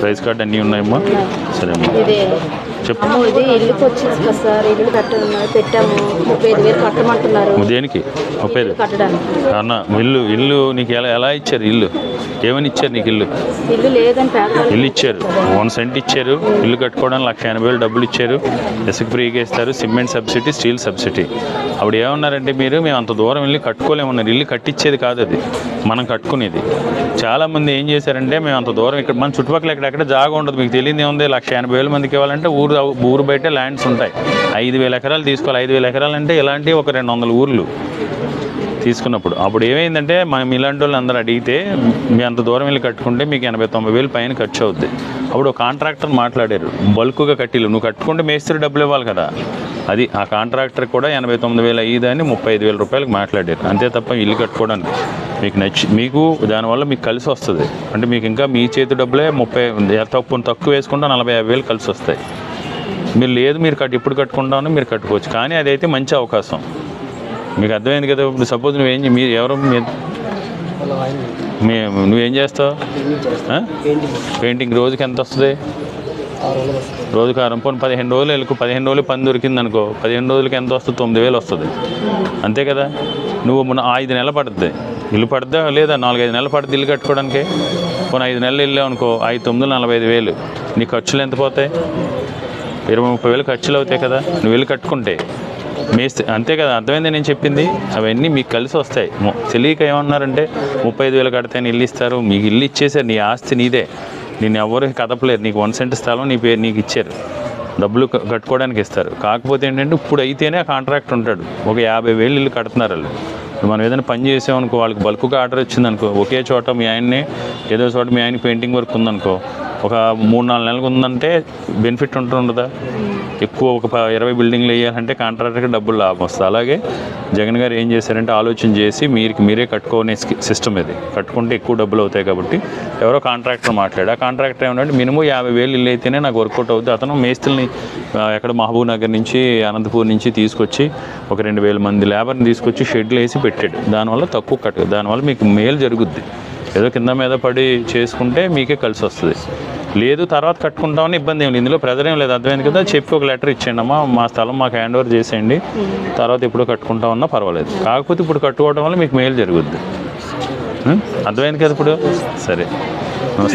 Price card అన్నీ ఉన్నాయమ్మా. సరే అమ్మా చెప్పు. ఇది ఇల్లుకి వచ్చింది కదా సార్. ఇల్లు కట్టనున్నారు పెట్టాము. ముప్పై ఐదు వేలు కట్టమంటున్నారు. దేనికి? ముప్పై ఐదు. కట్టడానికి. అన్న ఇల్లు ఇల్లు నీకు ఎలా ఎలా ఇచ్చారు ఇల్లు? ఏమని ఇచ్చారు నీకు ఇల్లు? ఇల్లు లేదని పేపర్ ఇల్లు ఇచ్చారు. వన్ సెంట్ ఇచ్చారు. ఇల్లు కట్టుకోవడానికి లక్ష ఎనభై వేలు డబ్బులు ఇచ్చారు. ఇసుక ఫ్రీగా ఇస్తారు. Cement subsidy steel subsidy. అప్పుడు ఏమన్నారంటే మీరు మేము అంత దూరం వెళ్ళి కట్టుకోలేమన్నారు ఇల్లు కట్టించేది కాదు అది. మనం కట్టుకునేది. చాలామంది ఏం చేశారంటే మేము అంత దూరం ఇక్కడ మన చుట్టుపక్కల ఎక్కడెక్కడ జాగా ఉండదు. మీకు తెలియదు ఏముంది లక్ష ఎనభై వేల మందికి ఇవ్వాలంటే ఊరు ఊరు బయట ల్యాండ్స్ ఉంటాయి. ఐదు వేల ఎకరాలు తీసుకోవాలి. ఐదు వేల ఎకరాలు అంటే ఇలాంటి ఒక రెండు వందల ఊర్లు తీసుకున్నప్పుడు. అప్పుడు ఏమైందంటే మనం ఇలాంటి వాళ్ళు అందరూ అడిగితే మీ అంత దూరం వెళ్ళి కట్టుకుంటే మీకు ఎనభై తొంభై వేలు పైన ఖర్చు అవుద్ది. అప్పుడు కాంట్రాక్టర్ మాట్లాడారు. బల్క్గా కట్టిలు నువ్వు కట్టుకుంటే మేస్త్రి డబ్బులు ఇవ్వాలి కదా. అది ఆ కాంట్రాక్టర్ కూడా ఎనభై తొమ్మిది వేలు అని ముప్పై ఐదు వేల రూపాయలకు మాట్లాడారు. అంతే తప్ప ఇల్లు కట్టుకోవడానికి మీకు నచ్చి మీకు దానివల్ల మీకు కలిసి వస్తుంది. అంటే మీకు ఇంకా మీ చేతి డబ్బులే ముప్పై తక్కువ తక్కువ వేసుకుంటే నలభై యాభై వేలు కలిసి వస్తాయి. మీరు లేదు మీరు కట్ ఇప్పుడు కట్టుకుంటామని మీరు కట్టుకోవచ్చు. కానీ అదైతే మంచి అవకాశం. మీకు అర్థమైంది కదా? ఇప్పుడు సపోజ్ నువ్వేం మీరు ఎవరు? మీ నువ్వేం చేస్తావు? పెయింటింగ్ రోజుకి ఎంత వస్తుంది? రోజుకి ఆరు పోనీ పదిహేను రోజులు వెళ్ళకు. పదిహేను రోజులు పని దొరికింది అనుకో పదిహేను రోజులకి ఎంత వస్తుంది? తొమ్మిది వేలు వస్తుంది. అంతే కదా? నువ్వు మొన్న ఐదు నెలలు పడుతుంది ఇల్లు పడుతుందా లేదా? నాలుగైదు నెలలు పడుతుంది ఇల్లు కట్టుకోవడానికి. పోనీ ఐదు నెలలు వెళ్ళావు అనుకో ఐదు తొమ్మిది నలభై ఐదు వేలు. నీ ఖర్చులు ఎంత పోతాయి? ఇరవై ముప్పై వేలు ఖర్చులు అవుతాయి కదా నువ్వు వెళ్ళి కట్టుకుంటే. మీ అంతే కదా అర్థమైంది నేను చెప్పింది? అవన్నీ మీకు కలిసి వస్తాయి. తెలియక ఏమన్నారంటే ముప్పై ఐదు వేలు కడితే ఇల్లు ఇస్తారు మీకు ఇల్లు ఇచ్చేసారు నీ ఆస్తి నీదే. నేను ఎవరు కదపలేరు నీకు వన్ సెంట్ స్థలం నీ పేరు నీకు ఇచ్చారు. డబ్బులు కట్టుకోవడానికి ఇస్తారు. కాకపోతే ఏంటంటే ఇప్పుడు అయితేనే కాంట్రాక్ట్ ఉంటాడు. ఒక యాభై వేలు ఇల్లు కడుతున్నారు వాళ్ళు. మనం ఏదైనా పని చేసామనుకో వాళ్ళకి బల్క్గా ఆర్డర్ వచ్చిందనుకో ఒకే చోట మీ ఆయన్ని ఏదో చోట మీ ఆయన పెయింటింగ్ వర్క్ ఉందనుకో ఒక మూడు నాలుగు నెలలకు ఉందంటే బెనిఫిట్ ఉంటుండదా ఎక్కువ ఒక ఇరవై బిల్డింగ్లు వేయాలంటే కాంట్రాక్టర్కి డబ్బులు లాభం వస్తుంది. అలాగే జగన్ గారు ఏం చేశారంటే ఆలోచన చేసి మీరు మీరే కట్టుకునే సిస్టమ్ ఇది. కట్టుకుంటే ఎక్కువ డబ్బులు అవుతాయి కాబట్టి ఎవరో కాంట్రాక్టర్ మాట్లాడు ఆ కాంట్రాక్టర్ ఏమంటే మినిమం యాభై వేలు ఇల్లు అయితేనే నాకు వర్కౌట్ అవుతుంది అతను మేస్త్రిని ఎక్కడ మహబూబ్ నగర్ నుంచి అనంతపూర్ నుంచి తీసుకొచ్చి ఒక రెండు వేల మంది లేబర్ని తీసుకొచ్చి షెడ్లు వేసి పెట్టాడు. దానివల్ల తక్కువ కట్టు దానివల్ల మీకు మేలు జరుగుద్ది. ఏదో కింద మీద పడి చేసుకుంటే మీకే కలిసి వస్తుంది. లేదు తర్వాత కట్టుకుంటామని ఇబ్బంది ఏం లేదు. ఇందులో ప్రెజర్ ఏం లేదు. అర్థమైంది కదా? చెప్పి ఒక లెటర్ ఇచ్చేయండి అమ్మా. మా స్థలం మాకు హ్యాండ్ ఓవర్ చేసేయండి. తర్వాత ఎప్పుడో కట్టుకుంటామన్నా పర్వాలేదు. కాకపోతే ఇప్పుడు కట్టుకోవడం వల్ల మీకు మేలు జరుగుద్ది. అర్థమైంది కదా ఇప్పుడు? సరే.